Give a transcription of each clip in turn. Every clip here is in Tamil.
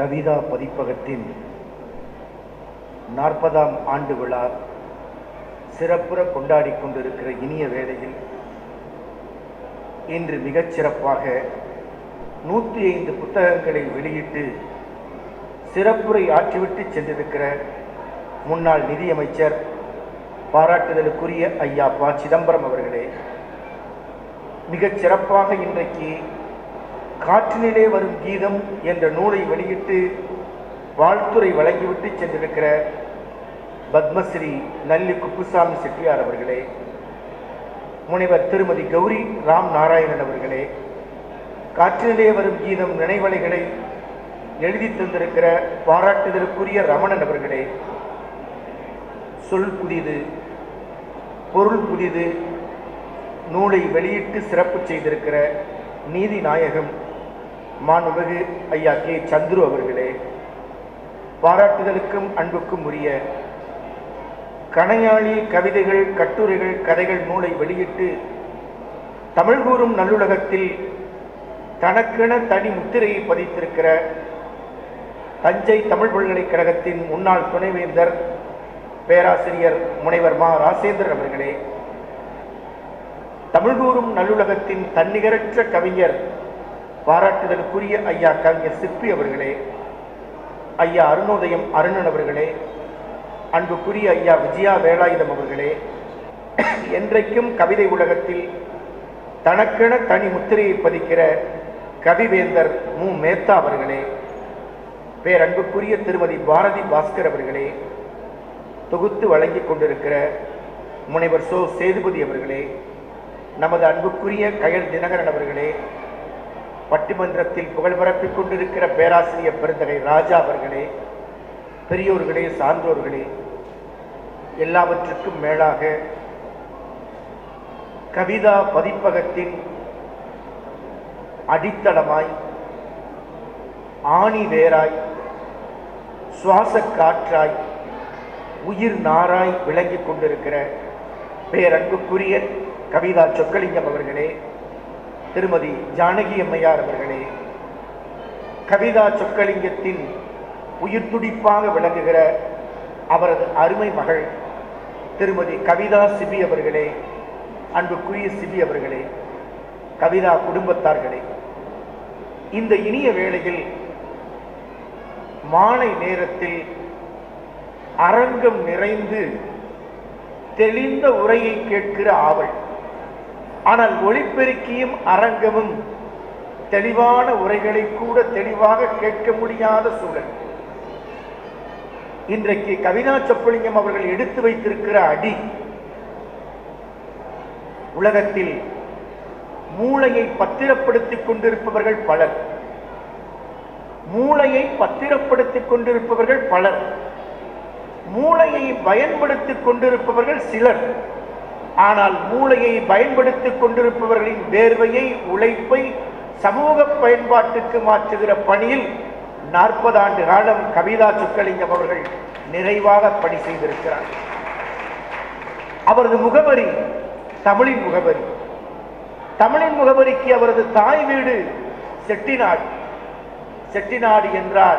கவிதா பதிப்பகத்தின் நாற்பதாம் ஆண்டு விழா சிறப்புற கொண்டாடி கொண்டிருக்கிற இனிய வேளையில் இன்று மிகச்சிறப்பாக நூற்றி ஐந்து புத்தகங்களை வெளியிட்டு சிறப்புரை ஆற்றிவிட்டு சென்றிருக்கிற முன்னாள் நிதியமைச்சர் பாராட்டுதலுக்குரிய ஐயா ப சிதம்பரம் அவர்களே மிகச் சிறப்பாக இன்றைக்கு காற்றினிலே வரும் கீதம் என்ற நூலை வெளியிட்டு வாழ்த்துரை வழங்கிவிட்டு சென்றிருக்கிற பத்மஸ்ரீ நல்லி குப்புசாமி செட்டியார் அவர்களே முனைவர் திருமதி கௌரி ராம் நாராயணன் அவர்களே காற்றினிலே வரும் கீதம் நினைவலைகளை எழுதி தந்திருக்கிற பாராட்டுதலுக்குரிய ரமணன் அவர்களே சொல் புதிது பொருள் புதிது நூலை வெளியிட்டு சிறப்பு செய்திருக்கிற நீதி நாயகம் மாண்புமிகு ஐயா கே சந்துரு அவர்களே பாராட்டுதலுக்கும் அன்புக்கும் உரிய கணையாளி கவிதைகள் கட்டுரைகள் கதைகள் நூலை வெளியிட்டு தமிழ் கூறும் நல்லுலகத்தில் தனக்கென தனி முத்திரையை பதித்திருக்கிற தஞ்சை தமிழ் பல்கலைக்கழகத்தின் முன்னாள் துணைவேந்தர் பேராசிரியர் முனைவர் மா. ராசேந்திரன் அவர்களே தமிழ்கூறும் நல்லுலகத்தின் தன்னிகரற்ற கவிஞர் பாராட்டுதலுக்குரிய ஐயா கவிஞர் சிற்பி அவர்களே ஐயா அருணோதயம் அருணன் அவர்களே அன்புக்குரிய ஐயா விஜயா வேலாயுதம் அவர்களே என்றைக்கும் கவிதை உலகத்தில் தனக்கென தனி முத்திரையை பதிக்கிற கவிவேந்தர் மு. மேத்தா அவர்களே பேரன்புக்குரிய திருமதி பாரதி பாஸ்கர் அவர்களே தொகுத்து வழங்கிக் கொண்டிருக்கிற முனைவர் சோ சேதுபதி அவர்களே நமது அன்புக்குரிய கயல் தினகரன் அவர்களே பட்டிமன்றத்தில் புகழ் பரப்பிக் கொண்டிருக்கிற பேராசிரியர் பெருந்தகை ராஜா அவர்களே பெரியோர்களே சான்றோர்களே எல்லாவற்றுக்கும் மேலாக கவிதா பதிப்பகத்தின் அடித்தளமாய் ஆணி வேராய் சுவாச காற்றாய் உயிர் நாராய் விளங்கிக் கொண்டிருக்கிற பேரன்புக்குரிய கவிதா சொக்கலிங்கம் அவர்களே திருமதி ஜானகி அம்மையார் அவர்களே கவிதா சொக்கலிங்கத்தின் உயிர் துடிப்பாக விளங்குகிற அவரது அருமை மகள் திருமதி கவிதா சிபி அவர்களே அன்புக்குரிய சிபி அவர்களே கவிதா குடும்பத்தார்களே இந்த இனிய வேளையில் மாலை நேரத்தில் அரங்கம் நிறைந்து தெளிந்த உரையை கேட்கிற ஆவல். ஆனால் ஒளிப்பெருக்கியும் அரங்கமும் தெளிவான உரைகளை கூட தெளிவாக கேட்க முடியாத சூழல். இன்றைக்கு கவிதா சொப்பலிங்கம் அவர்கள் எடுத்து வைத்திருக்கிற அடி உலகத்தில் மூளையை பத்திரப்படுத்திக் கொண்டிருப்பவர்கள் பலர். மூளையை பத்திரப்படுத்திக் கொண்டிருப்பவர்கள் பலர். மூளையை பயன்படுத்திக் கொண்டிருப்பவர்கள் சிலர். ஆனால் மூளையை பயன்படுத்திக் கொண்டிருப்பவர்களின் வேர்வையை உழைப்பை சமூக பயன்பாட்டுக்கு மாற்றுகிற பணியில் நாற்பது ஆண்டு காலம் கவிதா சுக்கலிங்கம் அவர்கள் நிறைவாக பணி செய்திருக்கிறார். அவரது முகவரி தமிழின் முகவரி. தமிழின் முகவரிக்கு அவரது தாய் வீடு செட்டிநாடு. செட்டிநாடு என்றால்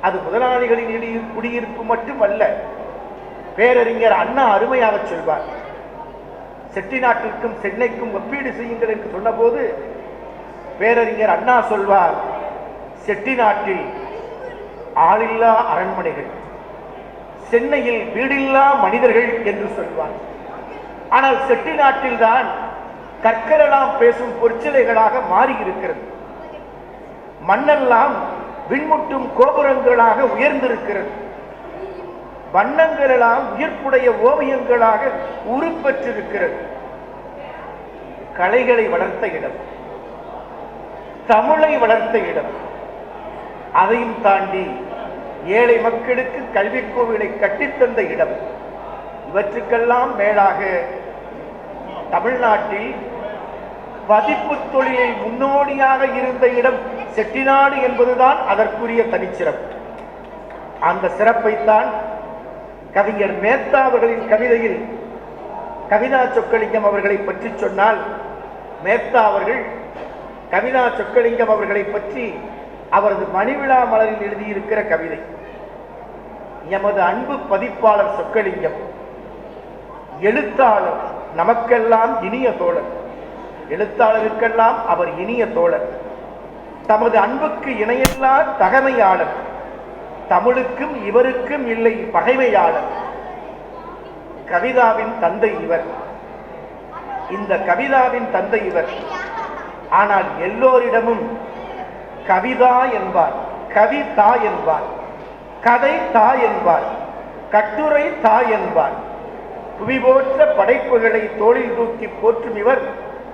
அது முதலாளிகளின் இடி- குடியிருப்பு மட்டுமல்ல பேரறிஞர் அண்ணா அருமையாக சொல்வார். செட்டிநாட்டிற்கும் சென்னைக்கும் ஒப்பீடு செய்யுங்கள் என்று சொன்னபோது பேரறிஞர் அண்ணா சொல்வார் செட்டிநாட்டில் ஆளில்லா அரண்மனைகள் சென்னையில் வீடில்லா மனிதர்கள் என்று சொல்வார். ஆனால் செட்டிநாட்டில்தான் கற்களெல்லாம் பேசும் பொற்சிலைகளாக மாறியிருக்கிறது. மண்ணெல்லாம் விண்முட்டும் கோபுரங்களாக உயர்ந்திருக்கிறது. வண்ணங்களெல்லாம் உயிர்ப்புடைய ஓவியங்களாக உருப்பெற்றிருக்கிறது. கலைகளை வளர்த்த இடம். தமிழை வளர்த்த இடம். அதையும் தாண்டி ஏழை மக்களுக்கு கல்விக் கோவிலை கட்டித்தந்த இடம். இவற்றுக்கெல்லாம் மேலாக தமிழ்நாட்டில் பதிப்பு தொழிலில் முன்னோடியாக இருந்த இடம் செட்டிநாடு என்பதுதான் அதற்குரிய தனிச்சிறப்பு. அந்த சிறப்பைத்தான் கவிஞர் மேத்தா அவர்களின் கவிதையில் கவிதா சொக்கலிங்கம் அவர்களை பற்றி சொன்னால் மேத்தா அவர்கள் கவிதா சொக்கலிங்கம் அவர்களை பற்றி அவரது மணிவிழா மலரில் எழுதியிருக்கிற கவிதை. எமது அன்பு பதிப்பாளர் சொக்கலிங்கம் எழுத்தாளர் நமக்கெல்லாம் இனிய தோழர். எழுத்தாளருக்கெல்லாம் அவர் இனிய தோழர். தமது அன்புக்கு இணையெல்லாம் தகமையாளர். தமிழுக்கும் இவருக்கும் இல்லை பகைமையாளர். கவிதாவின் தந்தை இவர். இந்த கவிதாவின் தந்தை இவர். ஆனால் எல்லோரிடமும் கவிதா என்பார் கவி தா என்பார் கதை தா என்பார் கட்டுரை தா என்பார். புவி போற்ற படைப்புகளை தோளில் தூக்கி போற்றும் இவர்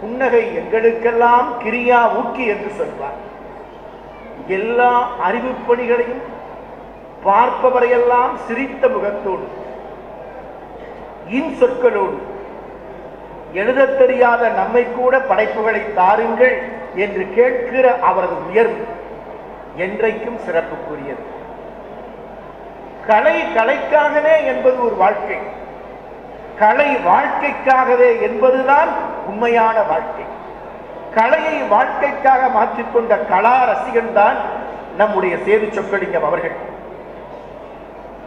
புன்னகை எங்களுக்கெல்லாம் கிரியா ஊக்கி என்று சொல்வார். எல்லா அறிவுப் பணிகளையும் பார்ப்பவரையெல்லாம் சிரித்த முகத்தோடு இன் சொற்களோடு எழுதத் தெரியாத நம்மை கூட படைப்புகளை தாருங்கள் என்று கேட்கிற அவரது உயர்வு என்றைக்கும் சிறப்புக்குரியது. கலை கலைக்காகவே என்பது ஒரு வாழ்க்கை. கலை வாழ்க்கைக்காகவே என்பதுதான் உண்மையான வாழ்க்கை. கலையை வாழ்க்கைக்காக மாற்றிக்கொண்ட கலா ரசிகன் தான் நம்முடைய சேது சொக்கலிங்கம் அவர்கள்.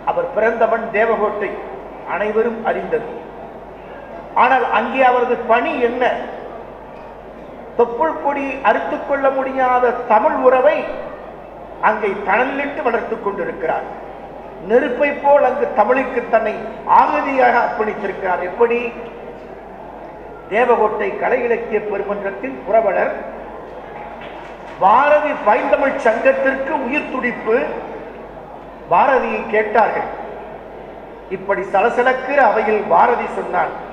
அவர் பிறந்தவன் தேவகோட்டை அனைவரும் அறிந்தது. ஆனால் அங்கே அவரது பணி என்ன? தொப்புள் கொடி அறுத்துக் கொள்ள முடியாத தமிழ் உறவை அங்கே தணலிட்டு வளர்த்துக் கொண்டிருக்கிறார். நெருப்பை போல் அங்கு தமிழுக்கு தன்னை ஆகதியாக அர்ப்பணித்திருக்கிறார். எப்படி? தேவகோட்டை கலை இலக்கிய பெருமன்றத்தின் புரவலர் பாரதி பைந்தமிழ் சங்கத்திற்கு உயிர் துடிப்பு பாரதியை கேட்டார்கள். இப்படி சலசலக்கிற அவையில் பாரதி சொன்னான்.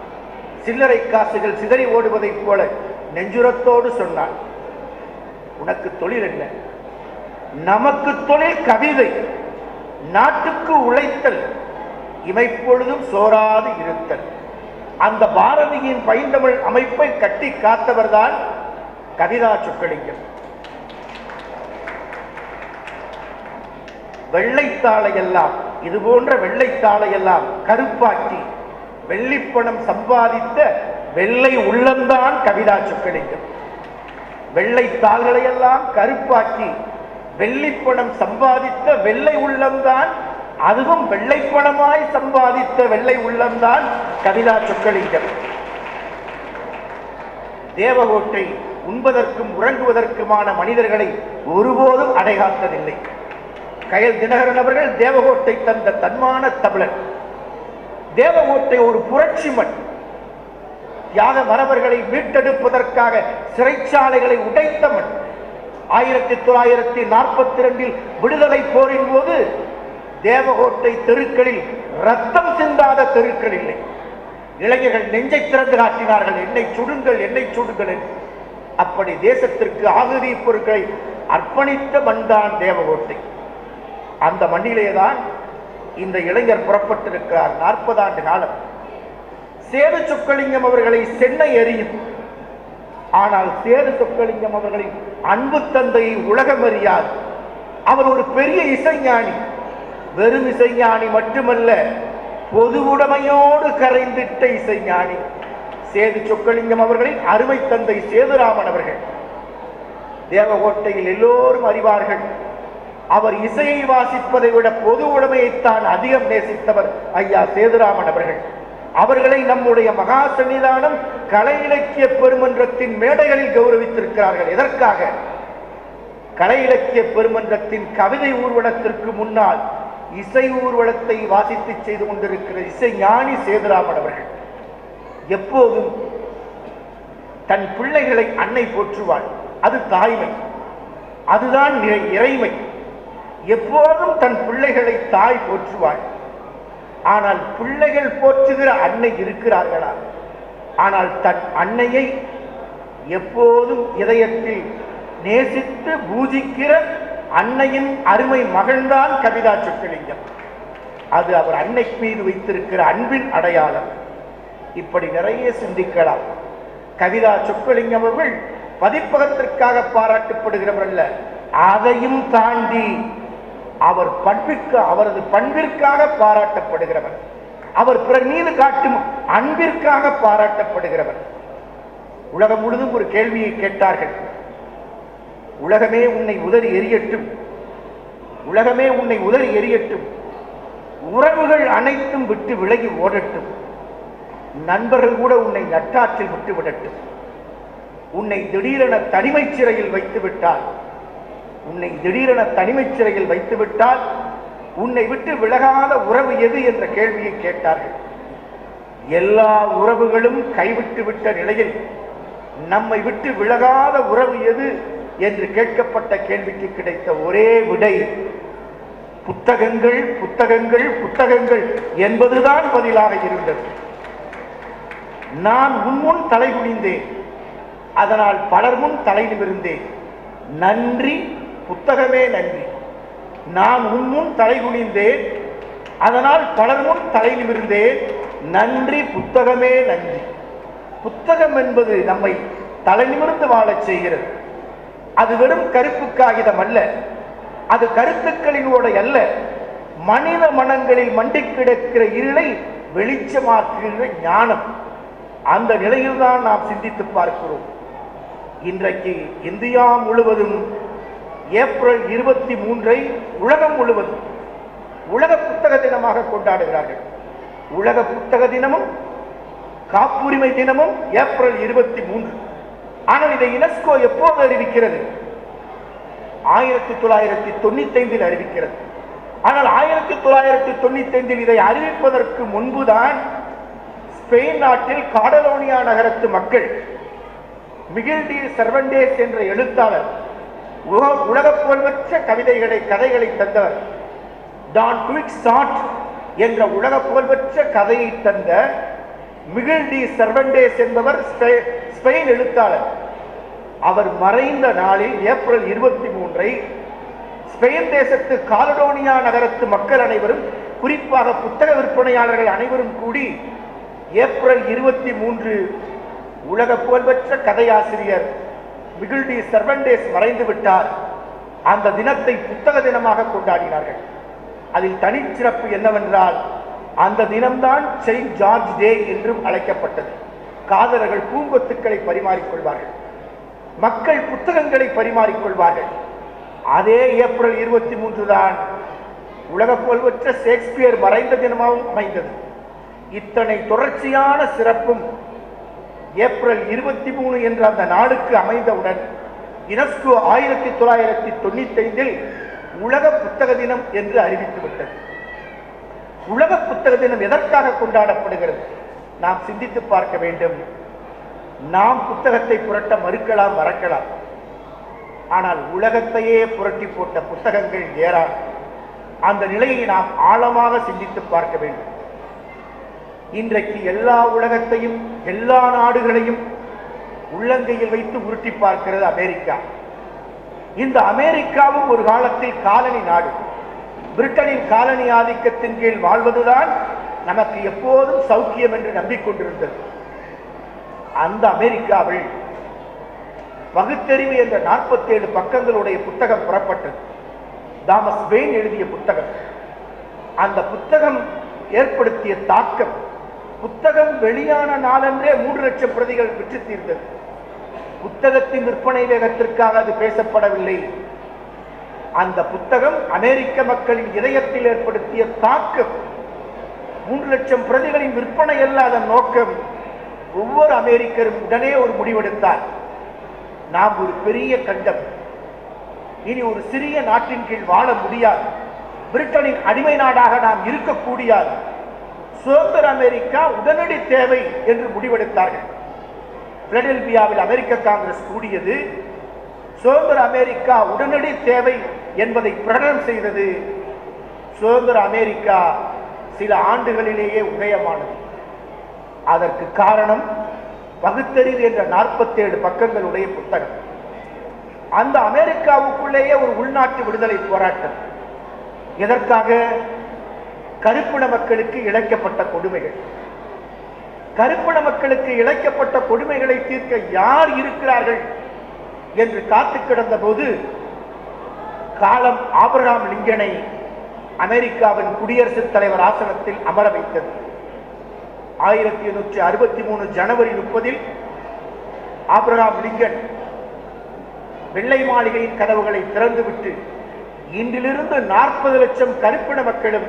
சில்லறை காசுகள் சிதறி ஓடுவதைப் போல நெஞ்சுரத்தோடு சொன்னான். உனக்கு தொழில் என்ன? நமக்கு தொழில் கவிதை. நாட்டுக்கு உழைத்தல். இமைப்பொழுதும் சோராது இருத்தல். அந்த பாரதியின் பைந்தமிழ் அமைப்பை கட்டி காத்தவர்தான் கவிதா சொக்கலிங்கம் வெள்ளைத்தாளை எல்லாம் இது போன்ற வெள்ளைத்தாளையெல்லாம் கருப்பாக்கி வெள்ளிப்பணம் சம்பாதித்த வெள்ளை உள்ளந்தான் கவிதா சொக்கலிங்கம் வெள்ளைத்தாள்களை எல்லாம் கருப்பாக்கி வெள்ளிப்பணம் சம்பாதித்த வெள்ளை உள்ளம்தான் அதுவும் வெள்ளைப்பணமாய் சம்பாதித்த வெள்ளை உள்ளம்தான் கவிதா சொக்கலிங்கம் தேவகோட்டை உண்பதற்கும் உறங்குவதற்குமான மனிதர்களை ஒருபோதும் அடைகாத்ததில்லை. கயல் தினகரன் அவர்கள் தேவகோட்டை தந்த தன்மான தமிழன். தேவகோட்டை ஒரு புரட்சி மண். தியாக மரபர்களை மீட்டெடுப்பதற்காக சிறைச்சாலைகளை உடைத்த மண். ஆயிரத்தி தொள்ளாயிரத்தி நாற்பத்தி ரெண்டில் விடுதலை போரின் போது தேவகோட்டை தெருக்களில் ரத்தம் சிந்தாத தெருக்கள் இல்லை. இளைஞர்கள் நெஞ்சை திறந்து காட்டினார்கள் என்னை சுடுங்கள் என்னை சுடுங்கள் என்று. அப்படி தேசத்திற்கு ஆகுதி பொருட்களை அர்ப்பணித்த மண்தான் தேவகோட்டை. அந்த மண்ணிலேதான் இந்த இளைஞர் புறப்பட்டிருக்கிறார். நாற்பது ஆண்டு காலம். சேது சொக்கலிங்கம் அவர்களை சென்னை எறியும் ஆனால் சேது சொக்கலிங்கம் அவர்களின் அன்பு தந்தையை உலகம் அறியாது. அவர் ஒரு பெரிய இசைஞானி. வெறும் இசைஞானி மட்டுமல்ல பொது உடைமையோடு கரைந்திட்ட இசைஞானி. சேது சொக்கலிங்கம் அவர்களின் அருமை தந்தை சேதுராமன் அவர்கள். தேவகோட்டையில் எல்லோரும் அறிவார்கள். அவர் இசையை வாசிப்பதை விட பொது உடைமையைத்தான் அதிகம் நேசித்தவர் ஐயா சேதுராமன் அவர்கள். அவர்களை நம்முடைய மகா சன்னிதானம் கலை இலக்கிய பெருமன்றத்தின் மேடைகளில் கௌரவித்திருக்கிறார்கள். எதற்காக? கலை இலக்கிய பெருமன்றத்தின் கவிதை ஊர்வலத்திற்கு முன்னால் இசை ஊர்வலத்தை வாசித்து செய்து கொண்டிருக்கிற இசை ஞானி சேதுராமன் அவர்கள் எப்போதும் தன் பிள்ளைகளை அன்னை போற்றுவாள். அது தாய்மை. அதுதான் இறைமை. எப்போதும் தன் பிள்ளைகளை தாய் போற்றுவாள். ஆனால் பிள்ளைகள் போற்றுகிற அன்னை இருக்கிறார்களா? ஆனால் தன் அன்னையை எப்போதும் இதயத்தில் நேசித்து பூஜிக்கிற அன்னையின் அருமை மகன்தான் கவிதா சொக்கலிங்கம் அது அவர் அன்னை மீது வைத்திருக்கிற அன்பின் அடையாளம். இப்படி நிறைய சிந்திக்கலாம். கவிதா சொக்கலிங்கம் அவர்கள் பதிப்பகத்திற்காக பாராட்டப்படுகிறவர் அல்ல அதையும் தாண்டி அவர் பண்பிற்கு அவரது பண்பிற்காக பாராட்டப்படுகிறவர். அவர் பிறர் மீது காட்டும் அன்பிற்காக பாராட்டப்படுகிறவர். உலகம் முழுதும் ஒரு கேள்வியை கேட்டார்கள். உலகமே உன்னை உதறி எரியட்டும் உலகமே உன்னை உதறி எரியட்டும் உறவுகள் அனைத்தும் விட்டு விலகி ஓடட்டும். நண்பர்கள் கூட உன்னை நட்டாற்றில் விட்டு விடட்டும். உன்னை திடீரென தனிமைச் சிறையில் வைத்து விட்டால் உன்னை திடீரென தனிமைச் சிறையில் வைத்து விட்டால் உன்னை விட்டு விலகாத உறவு எது என்ற கேள்வியை கேட்டார்கள். எல்லா உறவுகளும் கைவிட்டு விட்ட நிலையில் நம்மை விட்டு விலகாத உறவு எது என்று கேட்கப்பட்ட கேள்விக்கு கிடைத்த ஒரே விடை புத்தகங்கள் புத்தகங்கள் புத்தகங்கள் என்பதுதான் பதிலாக இருந்தது. நான் உன்முன் தலை குனிந்தேன் அதனால் பலர் முன் தலை நிமிர்ந்தேன் நன்றி புத்தகமே நன்றி. நான் உன்முன் தலை குனிந்தேன் அதனால் பலர் முன் தலை நிமிர்ந்தேன். நன்றி புத்தகமே நன்றி. புத்தகம் என்பது நம்மை தலை நிமிர்ந்து வாழச் செய்கிறது. அது வெறும் கருப்பு காகிதம் அல்ல. அது கருத்துக்களினோட அல்ல. மனித மனங்களில் மண்டி கிடக்கிற இருளை வெளிச்சமாக்குகிற ஞானம். அந்த நிலையில்தான் நாம் சிந்தித்து பார்க்கிறோம். இன்றைக்கு இந்தியா முழுவதும் ஏப்ரல் இருபத்தி மூன்றை உலகம் முழுவதும் உலக புத்தக தினமாக கொண்டாடுகிறார்கள். உலக புத்தக தினமும் காப்புரிமை தினமும் ஏப்ரல் இருபத்தி மூன்று. ஆனால் இதை யுனெஸ்கோ எப்போது அறிவிக்கிறது? ஆயிரத்தி தொள்ளாயிரத்தி தொண்ணூத்தி ஐந்தில் அறிவிக்கிறது. ஆனால் ஆயிரத்தி தொள்ளாயிரத்தி தொண்ணூத்தி ஐந்தில் இதை அறிவிப்பதற்கு முன்புதான் ஸ்பெயின் நாட்டில் காடலோனியா நகரத்து மக்கள் மிகில் டி சர்வண்டேஸ் என்ற எழுத்தாளர் உலக- உலக புகழ்பெற்ற கவிதைகளை கதைகளை தந்தவர் டான் குவிக் சாட் என்ற உலக புகழ்பெற்ற கதையை தந்த மிகில் டி சர்வண்டேஸ் என்பவர் ஸ்பெ- ஸ்பெயின் எழுத்தாளர். அவர் மறைந்த நாளில் ஏப்ரல் இருபத்தி மூன்றை ஸ்பெயின் தேசத்து காலடோனியா நகரத்து மக்கள் அனைவரும் குறிப்பாக புத்தக விற்பனையாளர்கள் அனைவரும் கூடி ஏப்ரல் இருபத்தி மூன்று உலக புகழ்பெற்ற கதையாசிரியர் மிகில் டி சர்வண்டேஸ் மறைந்து விட்டார். அந்த தினத்தை புத்தக தினமாக கொண்டாடினார்கள். அதில் தனிச்சிறப்பு என்னவென்றால் அந்த தினம்தான் செயின்ட் ஜார்ஜ் டே என்றும் அழைக்கப்பட்டது. காதலர்கள் பூங்கொத்துக்களை பரிமாறிக்கொள்வார்கள். மக்கள் புத்தகங்களை பரிமாறிக்கொள்வார்கள். அதே ஏப்ரல் இருபத்தி மூன்று தான் உலக புகழ்பெற்ற ஷேக்ஸ்பியர் மறைந்த தினமாகவும் அமைந்தது. இத்தனை தொடர்ச்சியான சிறப்பும் ஏப்ரல் இருபத்தி மூணு என்ற அந்த நாளுக்கு அமைந்தவுடன் யுனெஸ்கோ ஆயிரத்தி தொள்ளாயிரத்தி தொண்ணூத்தி ஐந்தில் உலக புத்தக தினம் என்று அறிவித்துவிட்டது உலக புத்தக தினம் எதற்காக கொண்டாடப்படுகிறது? நாம் சிந்தித்து பார்க்க வேண்டும். நாம் புத்தகத்தை புரட்ட மறுக்கலாம் மறக்கலாம். ஆனால் உலகத்தையே புரட்டி போட்ட புத்தகங்கள் ஏறாது அந்த நிலையை நாம் ஆழமாக சிந்தித்து பார்க்க வேண்டும். இன்றைக்கு எல்லா உலகத்தையும் எல்லா நாடுகளையும் உள்ளங்கையில் வைத்து உருட்டி பார்க்கிறது அமெரிக்கா. இந்த அமெரிக்காவும் ஒரு காலத்தில் காலனி நாடு. பிரிட்டனின் காலனி ஆதிக்கத்தின் கீழ் வாழ்வதுதான் நமக்கு எப்போதும் சௌக்கியம் என்று நம்பிக்கொண்டிருந்தது. அந்த அமெரிக்காவில் பகுத்தறிவு என்ற 47 பக்கங்களுடைய புத்தகம் புறப்பட்டது. தாமஸ் பெயின் எழுதிய புத்தகம். அந்த புத்தகம் ஏற்படுத்திய தாக்கம் புத்தகம் வெளியான நாளன்றே மூன்று லட்சம் பிரதிகள் விற்று தீர்ந்தது புத்தகத்தின் விற்பனை வேகத்திற்காக அது பேசப்படவில்லை. அந்த புத்தகம் அமெரிக்க மக்களின் இதயத்தில் ஏற்படுத்திய தாக்கம் மூன்று லட்சம் பிரதிகளின் விற்பனை அல்ல அதன் நோக்கம் ஒவ்வொரு அமெரிக்கரும் உடனே ஒரு முடிவெடுத்தார். நாம் ஒரு பெரிய கண்டம். இனி ஒரு சிறிய நாட்டின் கீழ் வாழ முடியாது. பிரிட்டனின் அடிமை நாடாக நாம் இருக்கக்கூடாது சுதந்திர அமெரிக்கா உடனடி தேவை என்று முடிவெடுத்தார்கள். பிலடெல்பியாவில் அமெரிக்க காங்கிரஸ் கூடியது சுதந்திர அமெரிக்கா உடனடி தேவை என்பதை பிரகடனம் செய்தது சுதந்திர அமெரிக்கா சில ஆண்டுகளிலேயே உதயமானது. அதற்கு காரணம் பகுத்தறிவு என்ற 47 பக்கங்களுடைய புத்தகம். அந்த அமெரிக்காவுக்குள்ளேயே ஒரு உள்நாட்டு விடுதலை போராட்டம். எதற்காக? கருப்பின மக்களுக்கு இழைக்கப்பட்ட கொடுமைகள். கருப்பின மக்களுக்கு இழைக்கப்பட்ட கொடுமைகளை தீர்க்க யார் இருக்கிறார்கள் என்று காத்து கிடந்த போது காலம் ஆபிரகாம் லிங்கனை அமெரிக்காவின் குடியரசுத் தலைவர் ஆசனத்தில் அமர வைத்தது. ஆயிரத்தி எண்ணூற்றி அறுபத்தி மூணு ஜனவரி முப்பதில் ஆபிரகாம் லிங்கன் வெள்ளை மாளிகையின் கதவுகளை திறந்துவிட்டு இன்றிலிருந்து நாற்பது லட்சம் கருப்பின மக்களும்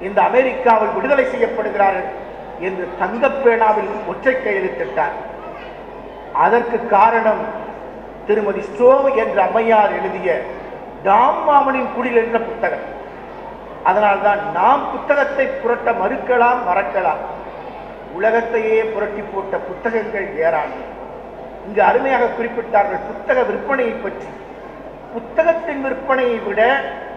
இந்த அமெரிக்காவில் விடுதலை செய்யப்படுகிறார்கள் என்று தங்கப்பேனாவில் ஒற்றை கையெழுத்திட்டார் அதற்கு காரணம் திருமதி ஸ்டோவ் என்ற அம்மையார் எழுதிய டாம் மாமனின் குடில் என்ற புத்தகம். அதனால்தான் நாம் புத்தகத்தை புரட்ட மறுக்கலாம் மறக்கலாம். உலகத்தையே புரட்டி போட்ட புத்தகங்கள் ஏராளம். இங்கு அருமையாக குறிப்பிட்டார்கள் புத்தக விற்பனையை பற்றி. புத்தகத்தின் விற்பனையை விட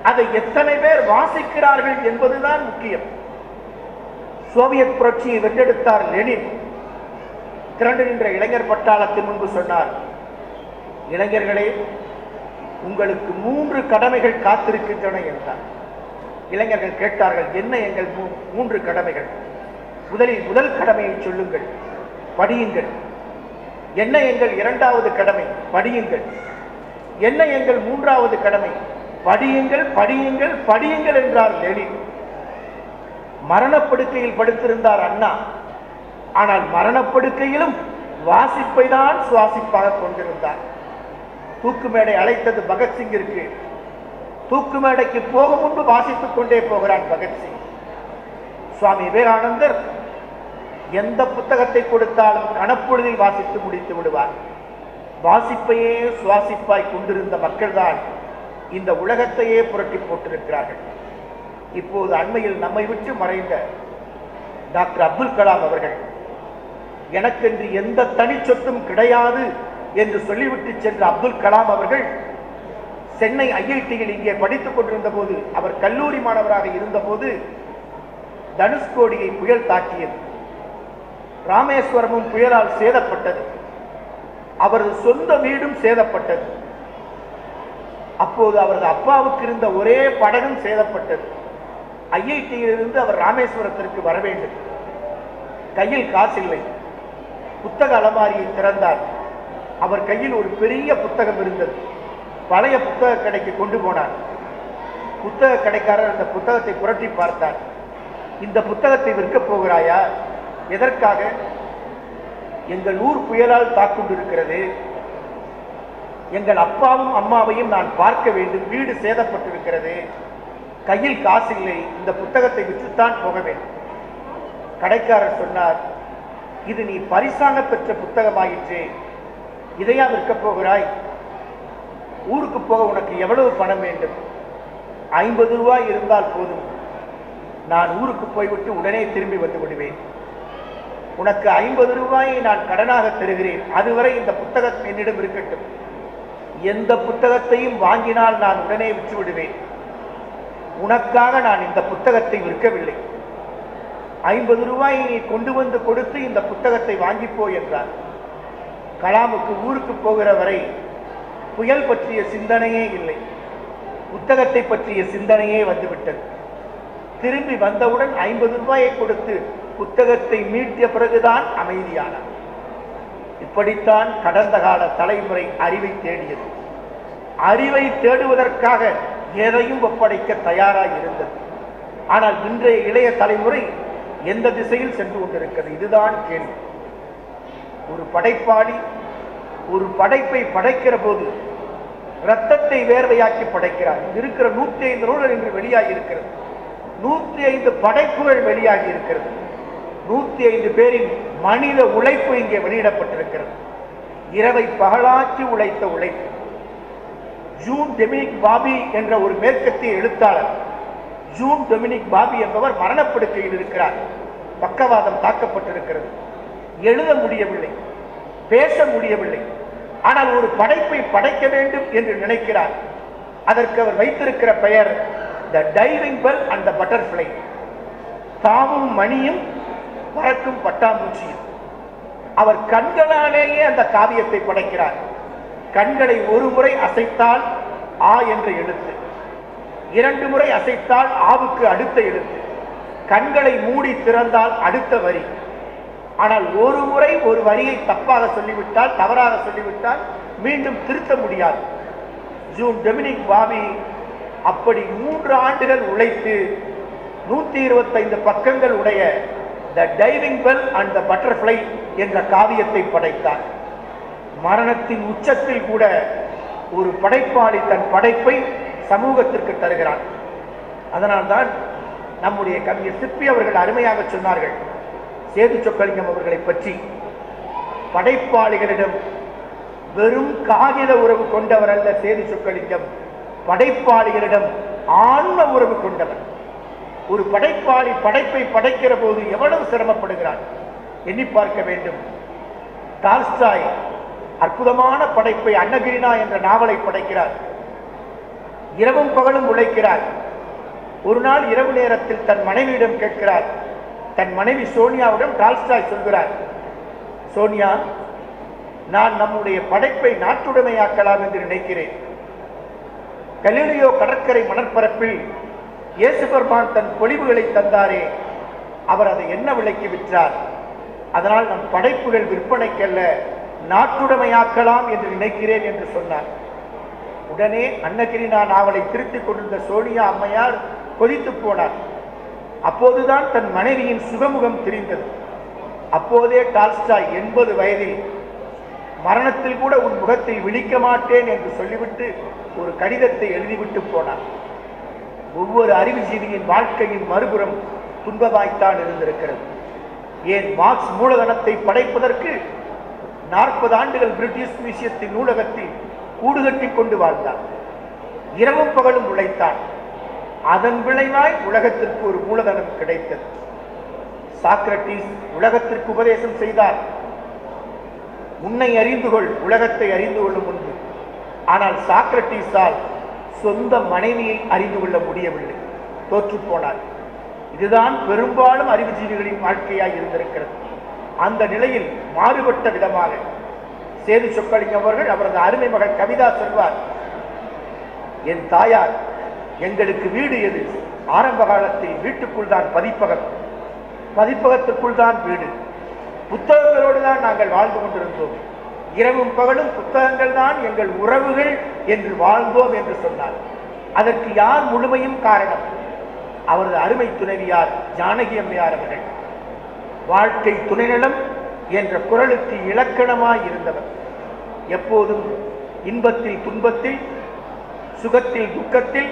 அதை எத்தனை பேர் வாசிக்கிறார்கள் என்பதுதான் முக்கியம். சோவியத் புரட்சியை வென்றெடுத்தார் லெனின். திரண்டு நின்ற இளைஞர் பட்டாளத்தின் முன்பு சொன்னார் இளைஞர்களே உங்களுக்கு மூன்று கடமைகள் காத்திருக்கின்றன என்றார். இளைஞர்கள் கேட்டார்கள் என்ன எங்கள் மூ- மூன்று கடமைகள்? முதலில் முதல் கடமையை சொல்லுங்கள் படியுங்கள். என்ன எங்கள் இரண்டாவது கடமை? படியுங்கள். என்ன எங்கள் மூன்றாவது கடமை? படியுங்கள் படியுங்கள் படியுங்கள் என்றார் லெனின் மரணப்படுக்கையில் படுத்திருந்தார் அண்ணா. ஆனால் மரணப்படுக்கையிலும் வாசிப்பை தான் சுவாசிப்பாக கொண்டிருந்தார். தூக்கு மேடை அழைத்தது பகத்சிங்கிற்கு தூக்கு மேடைக்கு போக முன்பு வாசித்துக் கொண்டே போகிறான் பகத்சிங் சுவாமி விவேகானந்தர் எந்த புத்தகத்தை கொடுத்தாலும் கணப்பொழுதில் வாசித்து முடித்து விடுவார். வாசிப்பையே சுவாசிப்பாய் கொண்டிருந்த மக்கள்தான் இந்த உலகத்தையே புரட்டி போட்டிருக்கிறார்கள். இப்போது அண்மையில் நம்மை விட்டு மறைந்த டாக்டர் அப்துல் கலாம் அவர்கள் எனக்கென்று எந்த தனி சொத்தும் கிடையாது என்று சொல்லிவிட்டு சென்ற அப்துல் கலாம் அவர்கள் சென்னை ஐஐடியில் இங்கே படித்துக் கொண்டிருந்த போது அவர் கல்லூரி மாணவராக இருந்தபோது தனுஷ்கோடியை புயல் தாக்கியது. ராமேஸ்வரமும் புயலால் சேதப்பட்டது. அவரது சொந்த வீடும் சேதப்பட்டது. அப்போது அவரது அப்பாவுக்கு இருந்த ஒரே படகும் சேதப்பட்டது. ஐஐடியிலிருந்து அவர் ராமேஸ்வரத்திற்கு வர வேண்டும். கையில் காசில்லை புத்தக அலமாரியை திறந்தார். அவர் கையில் ஒரு பெரிய புத்தகம் இருந்தது. பழைய புத்தக கடைக்கு கொண்டு போனார். புத்தக கடைக்காரர் அந்த புத்தகத்தை புரட்டி பார்த்தார். இந்த புத்தகத்தை விற்கப் போகிறாயா? எதற்காக? எங்கள் ஊர் புயலால் தாக்குண்டிருக்கிறது. எங்கள் அப்பாவும் அம்மாவையும் நான் பார்க்க வேண்டும். வீடு சேதப்பட்டிருக்கிறது. கையில் காசு இல்லை. இந்த புத்தகத்தை விற்றுத்தான் போக வேண்டும். கடைக்காரர் சொன்னார் இது நீ பரிசாக பெற்ற புத்தகமாயிற்றே இதையா விற்கப் போகிறாய்? ஊருக்கு போக உனக்கு எவ்வளவு பணம் வேண்டும்? ஐம்பது ரூபாய் இருந்தால் போதும். நான் ஊருக்கு போய்விட்டு உடனே திரும்பி வந்து விடுவேன். உனக்கு ஐம்பது ரூபாயை நான் கடனாக தருகிறேன். அதுவரை இந்த புத்தகம் என்னிடம் இருக்கட்டும். எந்த புத்தகத்தையும் வாங்கினால் நான் உடனே விற்றுவிடுவேன். உனக்காக நான் இந்த புத்தகத்தை விற்கவில்லை. ஐம்பது ரூபாய் நீ கொண்டு வந்து கொடுத்து இந்த புத்தகத்தை வாங்கிப்போ என்றார். கலாமுக்கு ஊருக்கு போகிற வரை புயல் பற்றிய சிந்தனையே இல்லை. புத்தகத்தை பற்றிய சிந்தனையே வந்துவிட்டது. திரும்பி வந்தவுடன் ஐம்பது ரூபாயை கொடுத்து புத்தகத்தை மீட்டிய பிறகுதான் அமைதியானார் இப்படித்தான் கடந்த கால தலைமுறை அறிவை தேடியது. அறிவை தேடுவதற்காக எதையும் ஒப்படைக்க தயாராக இருந்தது. ஆனால் இன்றைய இளைய தலைமுறை எந்த திசையில் சென்று கொண்டிருக்கிறது? இதுதான் கேள்வி. ஒரு படைப்பாளி ஒரு படைப்பை படைக்கிற போது ரத்தத்தை வேர்வையாக்கி படைக்கிறார். இருக்கிற நூத்தி ஐந்து நூல்கள் இன்று வெளியாகி இருக்கிறது. நூத்தி ஐந்து படைப்புகள் வெளியாகி இருக்கிறது. நூத்தி ஐந்து பேரின் மனித உழைப்பு இங்கே வெளியிடப்பட்டிருக்கிறது. இரவை பகலாக்கி உழைத்த உழைப்பு. ஜூன் டெமினிக் பாபி என்ற ஒரு மேற்கத்திய எழுத்தாளர் ஜூன் டொமினிக் பாபி என்பவர் மரணப்படுக்கையில் இருக்கிறார். பக்கவாதம் தாக்கப்பட்டிருக்கிறது. எழுத முடியவில்லை பேச முடியவில்லை. ஆனால் ஒரு படைப்பை படைக்க வேண்டும் என்று நினைக்கிறார். அதற்கு அவர் வைத்திருக்கிற பெயர் the diving bell and the butterfly தாவும் மணியும் பறக்கும் பட்டாம்பூச்சியும். அவர் கண்களாலேயே அந்த காவியத்தை படைக்கிறார். கண்களை ஒரு முறை அசைத்தால் ஆ என்ற எழுத்து. இரண்டு முறை அசைத்தால் ஆவுக்கு அடுத்த எழுத்து. கண்களை மூடி திறந்தால் அடுத்த வரி. ஆனால் ஒரு முறை ஒரு வரியை தப்பாக சொல்லிவிட்டால் தவறாக சொல்லிவிட்டால் மீண்டும் திருத்த முடியாது. ஜூன் டொமினிக் பாபி அப்படி மூன்று ஆண்டுகள் உழைத்து நூற்றி இருபத்தைந்து பக்கங்கள் உடைய the diving bell and the butterfly என்ற காவியத்தை படைத்தார். மரணத்தின் உச்சத்தில் கூட ஒரு படைப்பாளி தன் படைப்பை சமூகத்திற்கு தருகிறான். அதனால்தான் நம்முடைய கவிஞர் சிற்பி அவர்கள் அருமையாக சொன்னார்கள். சேது சொக்கலிங்கம் அவர்களை பற்றி படைப்பாளிகளிடம் வெறும் காகித உறவு கொண்டவர் அல்ல சேது சொக்கலிங்கம். படைப்பாளிகளிடம் ஆன்ம உறவு கொண்டவர். ஒரு படைப்பாளி படைப்பை படைக்கிற போது எவ்வளவு சிரமப்படுகிறார்? எண்ணி பார்க்க வேண்டும். டால்ஸ்டாய் அற்புதமான படைப்பை அன்னகிரினா என்ற நாவலை படைக்கிறார். இரவும் பகலும் உழைக்கிறார். ஒரு நாள் இரவு நேரத்தில் தன் மனைவியிடம் கேட்கிறார். தன் மனைவி சோனியாவிடம் டால்ஸ்டாய் சொல்கிறார் சோனியா நான் நம்முடைய படைப்பை நாட்டுடைமையாக்கலாம் என்று நினைக்கிறேன். கலிலியோ கடற்கரை மணற்பரப்பில் இயேசு பெருமான் தன் பொழிவுகளை தந்தாரே. அவர் அதை என்ன விலைக்கு விற்றார்? அதனால் நம் படைப்புகள் விற்பனைக்கல்ல நாட்டுடைமையாக்கலாம் என்று நினைக்கிறேன் என்று சொன்னார். உடனே அன்னகிரினா நாவலை திருத்திக் கொண்டிருந்த சோனியா அம்மையார் கொதித்து போனார். அப்போதுதான் தன் மனைவியின் சுகமுகம் தெரிந்தது. அப்போதே டால்ஸ்டாய் எண்பது வயதில் மரணத்தில் கூட உன் முகத்தை விழிக்க மாட்டேன் என்று சொல்லிவிட்டு ஒரு கடிதத்தை எழுதிவிட்டு போனார். ஒவ்வொரு அறிவுஜீவியின் வாழ்க்கையின் மறுபுறம் துன்பமாய்த்தான் இருந்திருக்கிறது. ஏன் மார்க்ஸ் மூலதனத்தை படைப்பதற்கு நாற்பது ஆண்டுகள் பிரிட்டிஷ் மியூசியத்தின் நூலகத்தில் கூடு கட்டி கொண்டு வாழ்ந்தார் இரவும் பகலும் உழைத்தான். அதன் விளைவாய் உலகத்திற்கு ஒரு மூலதனம் கிடைத்தது. சாக்ரட்டிஸ் உலகத்திற்கு உபதேசம் செய்தார். உன்னை அறிந்து கொள் உலகத்தை அறிந்து கொள்ளும் முன்பு. ஆனால் சாக்ரட்டிஸால் சொந்த மனைவியை அறிந்து கொள்ள முடியவில்லை. தோற்றுப்போனார் இதுதான் பெரும்பாலும் அறிவுஜீவிகளின் வாழ்க்கையாக இருந்திருக்கிறது. அந்த நிலையில் மாறுபட்ட விதமாக சேது சொக்கலிங்கம் அவர்கள் அவரது அருமை மகள் கவிதா சொல்வார் என் தாயார் எங்களுக்கு வீடு எது? ஆரம்ப காலத்தில் வீட்டுக்குள் தான் பதிப்பகம். பதிப்பகத்துக்குள் தான் வீடு. புத்தகங்களோடு தான் நாங்கள் வாழ்ந்து கொண்டிருந்தோம். இரவும் பகலும் புத்தகங்கள் தான் எங்கள் உறவுகள் என்று வாழ்ந்தோம் என்று சொன்னார். அதற்கு யார் முழுமையும் காரணம்? அவரது அருமை துணைவியார் ஜானகி அம்மையார் அவர்கள். வாழ்க்கை துணைநலம் என்ற குரலுக்கு இலக்கணமாய் இருந்தவர். எப்போதும் இன்பத்தில் துன்பத்தில் சுகத்தில் துக்கத்தில்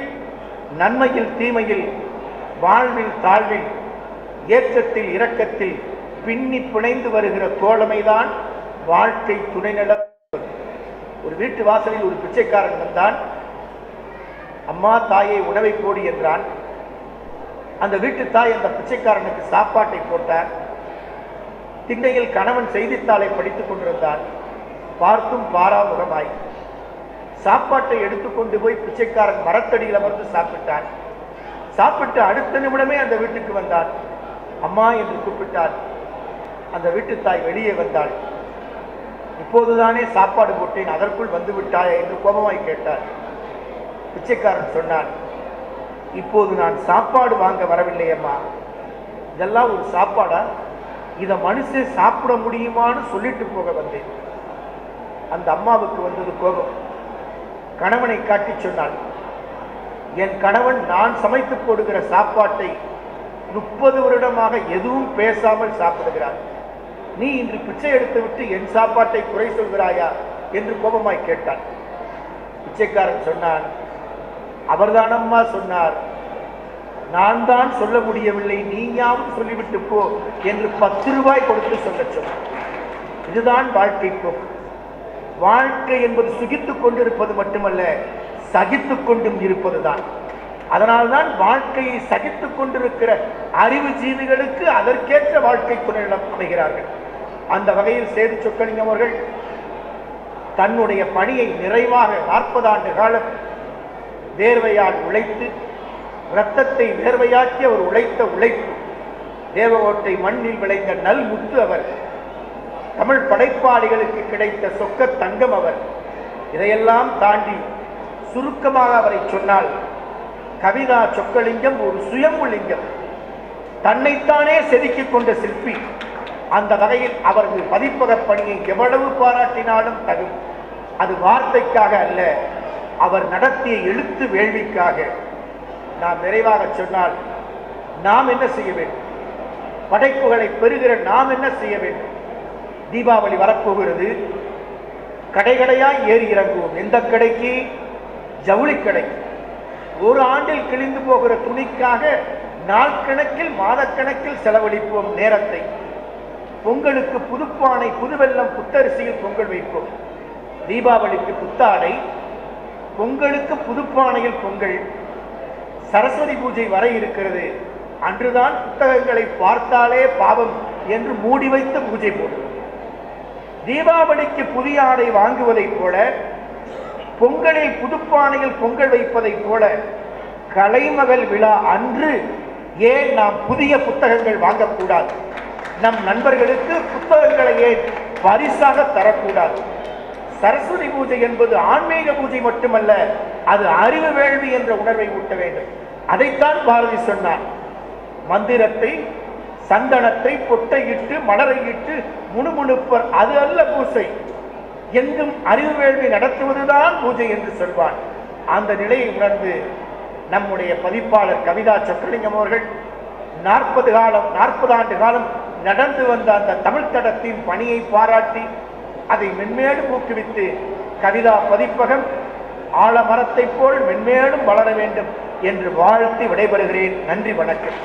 நன்மையில் தீமையில் வாழ்வில் தாழ்வில் ஏற்றத்தில் இரக்கத்தில் பின்னி பிணைந்து வருகிற தோழமைதான் வாழ்க்கை துணைநலம் ஒரு வீட்டு வாசலில் ஒரு பிச்சைக்காரன் வந்தான். அம்மா தாயை உணவை போடி என்றான். அந்த வீட்டு தாய் அந்த பிச்சைக்காரனுக்கு சாப்பாட்டை போட்டார். திண்ணையில் கணவன் செய்தித்தாளை படித்துக் கொண்டிருந்தான். பார்த்தும் பாராமுகமாய். சாப்பாட்டை எடுத்துக்கொண்டு போய் பிச்சைக்காரன் மரத்தடியில் அமர்ந்து சாப்பிட்டான். சாப்பிட்டு அடுத்த நிமிடமே அந்த வீட்டுக்கு வந்தான். அம்மா என்று கூப்பிட்டார். அந்த வீட்டு தாய் வெளியே வந்தாள். இப்போதுதானே சாப்பாடு போட்டேன் அதற்குள் வந்து விட்டாயா என்று கோபமாய் கேட்டார். பிச்சைக்காரன் சொன்னான் இப்போது நான் சாப்பாடு வாங்க வரவில்லை அம்மா. இதெல்லாம் ஒரு சாப்பாடா? இதை மனுஷன் சாப்பிட முடியுமான்னு சொல்லிட்டு போக வந்தேன். அந்த அம்மாவுக்கு வந்தது கோபம். கணவனை காட்டி சொன்னான் என் கணவன் நான் சமைத்து போடுகிற சாப்பாட்டை முப்பது வருடமாக எதுவும் பேசாமல் சாப்பிடுகிறார். நீ இன்று பிச்சை எடுத்துவிட்டு என் சாப்பாட்டை குறை சொல்கிறாயா என்று கோபமாய் கேட்டான். பிச்சைக்காரன் சொன்னான் அவர்தானம்மா சொன்னார். நான் தான் சொல்ல முடியவில்லை நீயாவும் சொல்லிவிட்டு போ என்று பத்து ரூபாய் கொடுத்து சொல்ல சொன்னார் இதுதான் வாழ்க்கை வாழ்க்கை என்பது சுகித்து கொண்டிருப்பது மட்டுமல்ல சகித்து கொண்டும் இருப்பதுதான். அதனால்தான் வாழ்க்கையை சகித்துக் கொண்டிருக்கிற அறிவு ஜீவிகளுக்கு அதற்கேற்ற வாழ்க்கை துணையிடம் அமைகிறார்கள். அந்த வகையில் சேது சொக்கலிங்கம் அவர்கள் தன்னுடைய பணியை நிறைவாக நாற்பது ஆண்டு காலம் வேர்வையால் உழைத்து இரத்தத்தை வேர்வையாக்கி அவர் உழைத்த உழைப்பு தேவகோட்டை மண்ணில் விளைந்த நல் முத்து அவர் தமிழ் படைப்பாளிகளுக்கு கிடைத்த சொக்க தங்கம் அவர். இதையெல்லாம் தாண்டி சுருக்கமாக அவரை சொன்னால் கவிதா சொக்கலிங்கம் ஒரு சுயம்பு லிங்கம் தன்னைத்தானே செதுக்கிக் கொண்ட சிற்பி. அந்த வகையில் அவரது பதிப்பக பணியை எவ்வளவு பாராட்டினாலும் தகும் அது வார்த்தைக்காக அல்ல அவர் நடத்திய எழுத்து வேள்விக்காக. நாம் நிறைவாக சொன்னால் நாம் என்ன செய்ய வேண்டும்? படைப்புகளை பெறுகிற நாம் என்ன செய்ய வேண்டும்? தீபாவளி வரப்போகிறது கடை கடையாய் ஏறி இறங்குவோம். எந்த கடைக்கு? ஜவுளி கடைக்கு ஒரு ஆண்டில் கிழிந்து போகிற துணிக்காக நாள் கணக்கில் மாதக்கணக்கில் செலவழிப்போம் நேரத்தை. பொங்கலுக்கு புதுப்பானை புதுவெல்லம் புத்தரிசியில் பொங்கல் வைப்போம். தீபாவளிக்கு புத்தாடை பொங்கலுக்கு புதுப்பானையில் பொங்கல். சரஸ்வதி பூஜை வர இருக்கிறது. அன்றுதான் புத்தகங்களை பார்த்தாலே பாவம் என்று மூடி வைத்த பூஜை போடுவோம். தீபாவளிக்கு புதிய ஆடை வாங்குவதைப் போல பொங்கலில் புதுப்பானையில் பொங்கல் வைப்பதைப் போல கலைமகள் விழா அன்று ஏன் நாம் புதிய புத்தகங்கள் வாங்கக்கூடாது? நம் நண்பர்களுக்கு புத்தகங்களை ஏன் பரிசாக தரக்கூடாது? சரஸ்வதி பூஜை என்பது ஆன்மீக பூஜை மட்டுமல்ல அது அறிவு வேள்வி என்ற உணர்வை ஊட்ட வேண்டும். அதைத்தான் பாரதி சொன்னார். மந்திரத்தை சந்தனத்தை பொட்டையிட்டு மலரையிட்டு முணுமுணுப்பர் அது அல்ல பூசை. எங்கும் அறிவு வேள்வி நடத்துவதுதான் பூஜை என்று சொல்வான் அந்த நிலையை உணர்ந்து நம்முடைய பதிப்பாளர் கவிதா சக்கரலிங்கம் அவர்கள் நாற்பது காலம் நாற்பது ஆண்டு காலம் நடந்து வந்த அந்த தமிழ் தடத்தின் பணியை பாராட்டி அதை மென்மேலும் ஊக்குவித்து கவிதா பதிப்பகம் ஆலமரத்தைப் போல் மென்மேலும் வளர வேண்டும் என்று வாழ்த்தி விடைபெறுகிறேன். நன்றி வணக்கம்.